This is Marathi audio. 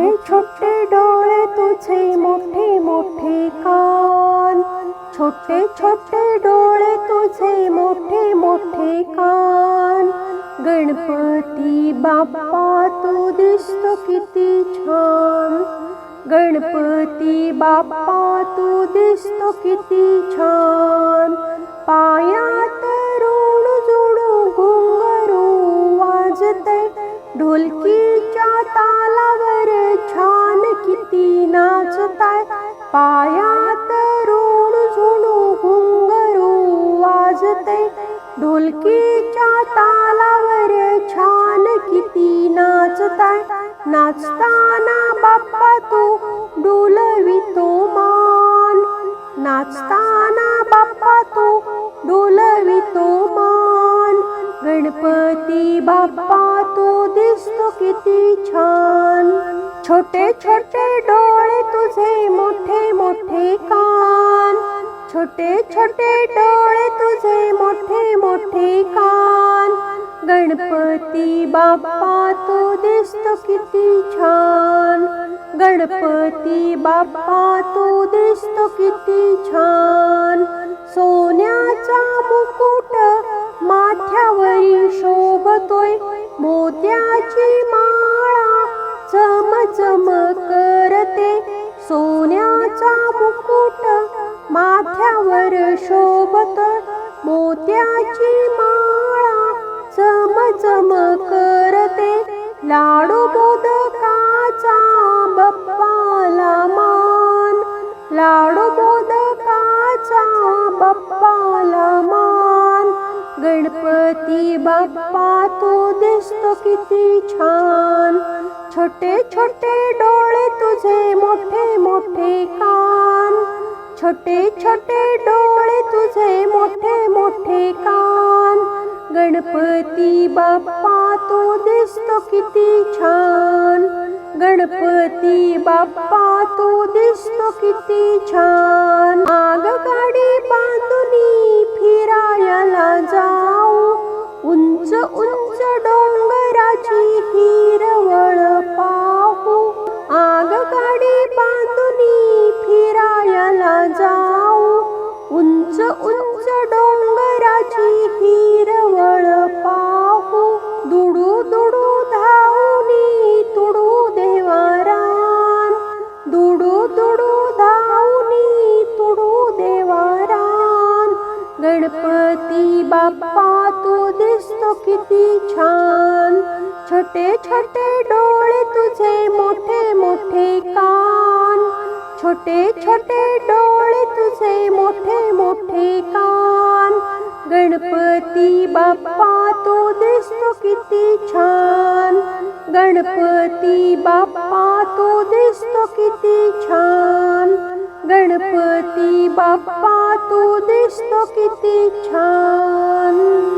तुझे छोटे डोळे तुझे मोठे मोठे कान. छोटे छोटे डोळे तुझे मोठे मोठे कान. गणपती बाप्पा तू दिसतो किती छान. गणपती बाप्पा तू दिसतो किती छान. पायात ऋण जुडू घुंगरू वाजते ढोलकीच्या तालावर छान किती नाचताय पायात रुण झुणू घुंगरू वाजते. ढोलकीच्या तालावर छान किती नाचताय नाचताना बाप्पा तू डोलवितो मा गणपती बाप्पा तू दिसतो किती छान. छोटे छोटे डोळे तुझे मोठे मोठे कान. छोटे छोटे डोळे तुझे मोठे मोठे कान. गणपती बाप्पा तू दिसतो किती छान. गणपती बाप्पा तू दिसतो किती छान. सोन्याचा दिसतोय मोत्याची माळा चमचम करते. सोन्याचा मुकुट माथ्यावर शोभतोय मोत्याची माळा चमचम करते. लाडू मोदकाचा बप्पाला मान. लाडू मोदकाचा बप्पाला मान. गणपती बाप्पा तू दिसतो किती छान. छोटे छोटे डोळे तुझे मोठे मोठे कान. छोटे छोटे डोळे तुझे मोठे मोठे कान. गणपती बाप्पा तू दिसतो किती छान. गणपती बाप्पा तू दिसतो किती छान. आगगाडी बांधून फिरायला किती छान. छोटे छोटे डोळे तुझे मोठे मोठे कान. छोटे छोटे डोळे तुझे मोठे मोठे कान. गणपती बाप्पा तू दिसतो किती छान. गणपती बाप्पा तू दिसतो किती छान. गणपती बाप्पा तू दिसतो किती छान.